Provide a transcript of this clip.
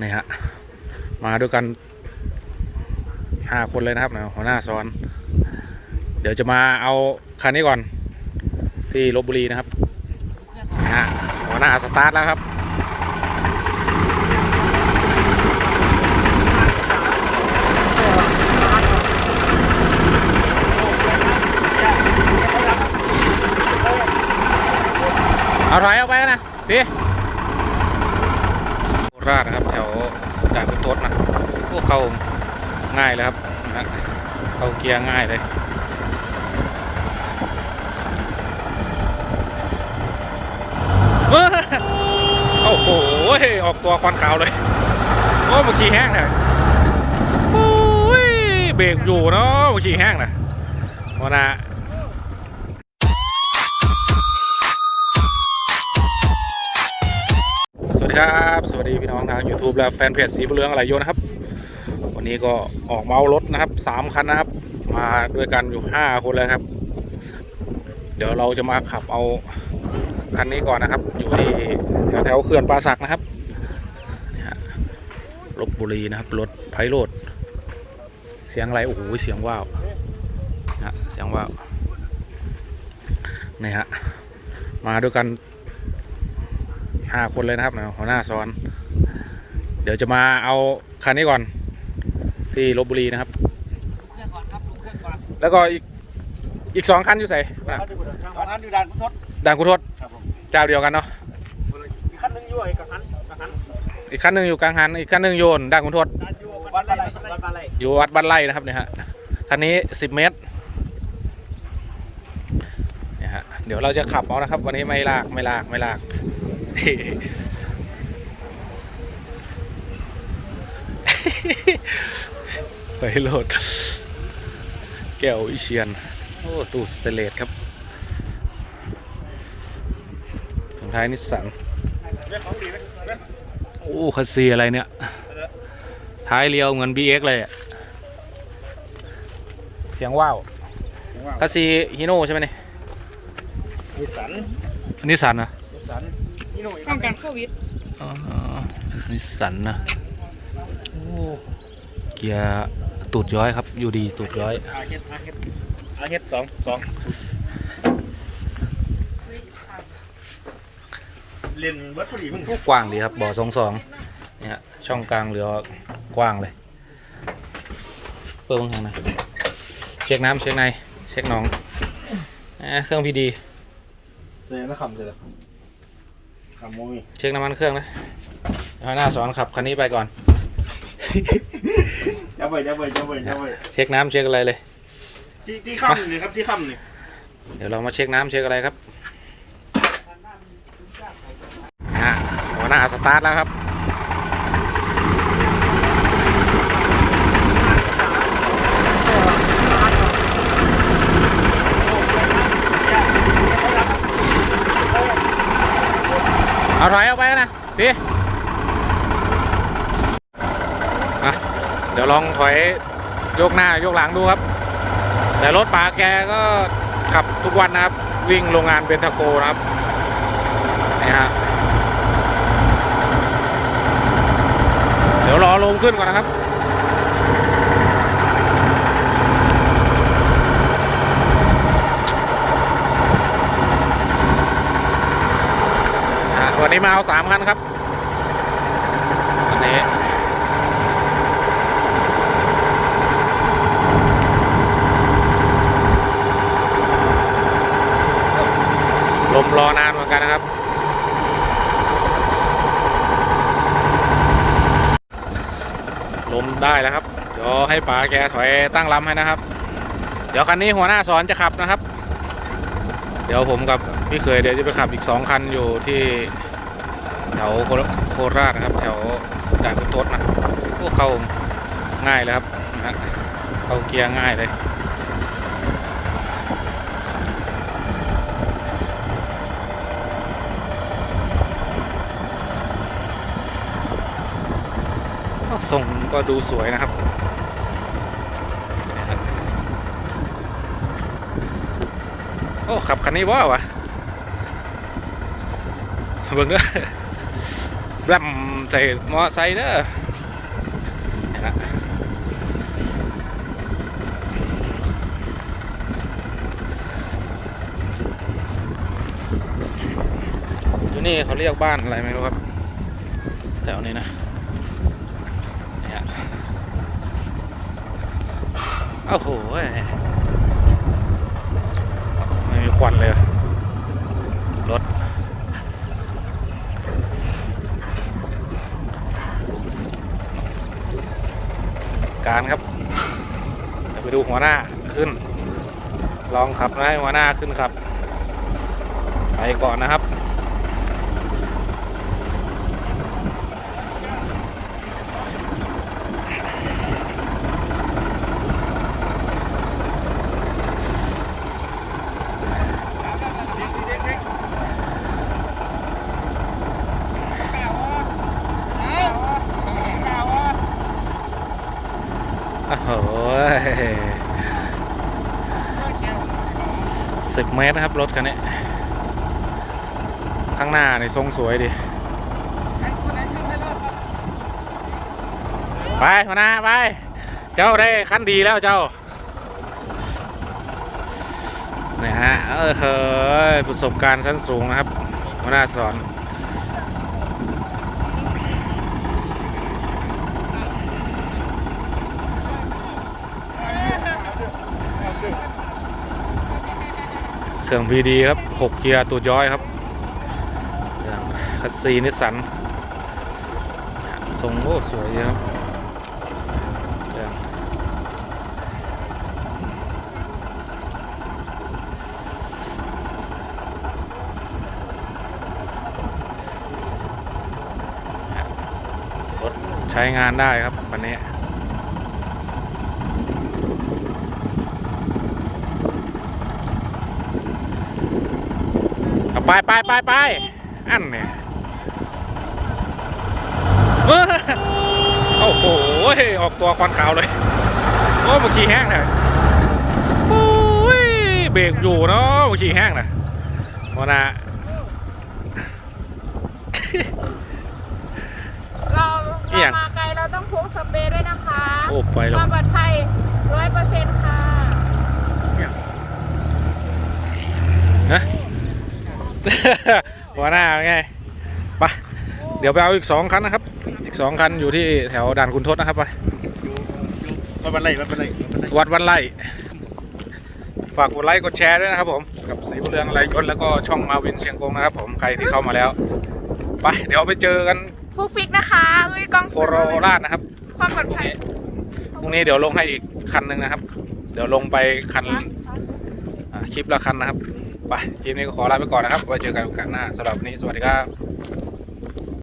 นี่ฮะ มาด้วยกันห้าคนเลยนะครับนะหัวหน้าซ้อน เดี๋ยวจะมาเอาคันนี้ก่อน ที่ลบบุรีนะครับฮะหัวหน้าสตาร์ทแล้วครับเอาถอยเอาไปนะพี่โคราชนะครับแถว ด่านคุณทศนะพวกเขาง่ายเลยครับนะเขาเกียร์ง่ายเลยเว้อโอ้โหออกตัวควันขาวเลยโอ้เมื่อกี้แห้งเลยโอ้ยเบรกอยู่เนาะเมื่อกี้แห้งนะวันะ ดีครับสวัสดีพี่น้องทาง YouTube และแฟนเพจสีบุญเรืองอะไรโยนะครับ วันนี้ก็ออกมาเอารถนะครับสามคันนะครับ มาด้วยกันอยู่ห้าคนเลยครับ เดี๋ยวเราจะมาขับเอาคันนี้ก่อนนะครับ อยู่ที่แถวแถวๆเขื่อนปราสักนะครับนี่ฮะลบบุรีนะครับรถไพโรดเสียงอะไรโอ้โหเสียงว้าวนะฮะเสียงว้าวนี่ฮะมาด้วยกัน ห้าคนเลยนะครับนะหัวหน้าซ้อน เดี๋ยวจะมาเอาคันนี้ก่อน ที่ลบบุรีนะครับเครื่องก่อนครับดูเครื่องก่อนแล้วก็อีกอีกสองคันอยู่ใส่ตอนนั้นอยู่ด่านพุทธด่านกุทศครับผมเจ้าเดียวกันเนาะอีกขั้นหนึงอยู่ไอ้กับหันกับหันอีกคันหนึ่งอยู่กลางหันอีกคันหนึ่งโยนด่านกุทศด่านอยู่วัดอะไรวัดอะไรอยู่วัดบ้านไร่นะครับเนี่ยฮะคันนี้สิบเมตรเนี่ยฮะเดี๋ยวเราจะขับเอานะครับ วันนี้ไม่ลากไม่ลากไม่ลาก ไปโหลด แก้วอิเชียน โอ้ ตู้สเตนเลสครับถุงท้ายนิสสันเรื่องของดีไหมเรื่องโอ้คัสซีอะไรเนี่ย ท้ายเรียวเหมือน BX เลยอะเสียงว้าวคัสซีฮิโน่ใช่ไหมเนี่ยนิสสันนิสสันนะนิสสันนี่หน่อย ป้องกันโควิดอ๋อนิสสันนะโอ้เกียร์ตูดย้อยครับ อยู่ดีตูดย้อยอาเฮ็ดอาเฮ็ดอาเฮ็ดสองสองเล่นเบิร์ดพอดีมึงกว้างดีครับบ่อสองสองเนี่ยช่องกลางเหลือกว้างเลย เปิดบางทางนะเช็คน้ำเช็คในเช็คหนองอ่าเครื่องพีดีเสียนะคำเสียคำโมมีเช็คน้ำมันเครื่องนะเอาหน้าสอนขับคันนี้ไปก่อนจับไปจับไปจับไปจับไปเช็คน้ำเช็คอะไรเลย ที่ที่ค่ำนี่ครับที่ค่ำนี่เดี๋ยวเรามาเช็คน้ำเช็คอะไรครับฮะหัวหน้าสตาร์ทแล้วครับ เอาถอยออกไปนะพี่เดี๋ยวลองถอยยกหน้ายกหลังดูครับ แต่รถป๋าแกก็ขับทุกวันนะครับ วิ่งโรงงานเบนทาโกนะครับนี่ฮะเดี๋ยวรอลงขึ้นก่อนนะครับ นนี้มาเอาสามคันครับวันนี้ลมรอนานเหมือนกันนะครับ ลมได้แล้วครับ เดี๋ยวให้ป๋าแกถอยตั้งลำให้นะครับ เดี๋ยวคันนี้หัวหน้าสอนจะขับนะครับ เดี๋ยวผมกับพี่เคยเดี๋ยวจะไปขับอีกสองคันอยู่ที่ แถวโคโราชนะครับ แถวด่านคุทศนะพวกเข้าง่ายเลยครับนะฮะเข้าเกียร์ง่ายเลยทรงก็ดูสวยนะครับโอ้ขับคันนี้ว่าวะเบิ่งเด้อ แรมใส่มอไซค์เด้อนะอยู่นี่เขาเรียกบ้านอะไรไม่รู้ครับ แถวนี้นะเนี่ยโอ้โหไม่มีควันเลย รถ การครับเดี๋ยวไปดูหัวหน้าขึ้น ลองขับนะให้หัวหน้าขึ้นครับ ไปก่อนนะครับ โอ้โหสิบ เมตรนะครับรถคันนี้ ข้างหน้าในทรงสวยดีไปหัวหน้าไป เจ้าได้ขั้นดีแล้วเจ้าเนี่ยฮะเออเฮ้ยประสบการณ์ชั้นสูงนะครับหัวหน้าสอน รื่องพีดีครับ 6 เกียร์ตูดย้อยครับคัสซีนิสสันทรงโอ้สวยครับรถใช้งานได้ครับวันนี้ เอา ไปไปไปไปอันเนี่ยเอ้อโอ้โห ออกตัวควันขาวเลย โอ้เมื่อกี้แห้งเลยโอ้ย เบรกอยู่เนาะเมื่อกี้แห้งนะโมนาเราเอี่ยงเรามาไกลเราต้องพกสเปรย์ด้วยนะคะโอ้ไปแล้วความปลอดภัยร้อยเปอร์เซ็นต์ค่ะนะ หัวหน้าเป็นไงไปเดี๋ยวไปเอาอีกสองคันนะครับ อีกสองคันอยู่ที่แถวด่านคุณทศนะครับไปไม่เป็นไรไม่เป็นไรไม่เป็นไรวัดวันไล่ฝากกดไลค์กดแชร์ด้วยนะครับผมกับสีบุญเรืองอะไรยศแล้วก็ช่องมาวินเชียงกงนะครับผมใครที่เข้ามาแล้วไปเดี๋ยวไปเจอกันฟูฟิกนะคะเอ้ยกล้องโคโรราชนะครับความปลอดพรุ่งภัยนี้พรุ่งนี้เดี๋ยวลงให้อีกคันหนึ่งนะครับ เดี๋ยวลงไปคันอ่าคลิปละคันนะครับ ไปทีมนี้ก็ขอลาไปก่อนนะครับไว้เจอกันโอกาสหน้าสำหรับวันนี้สวัสดีครับ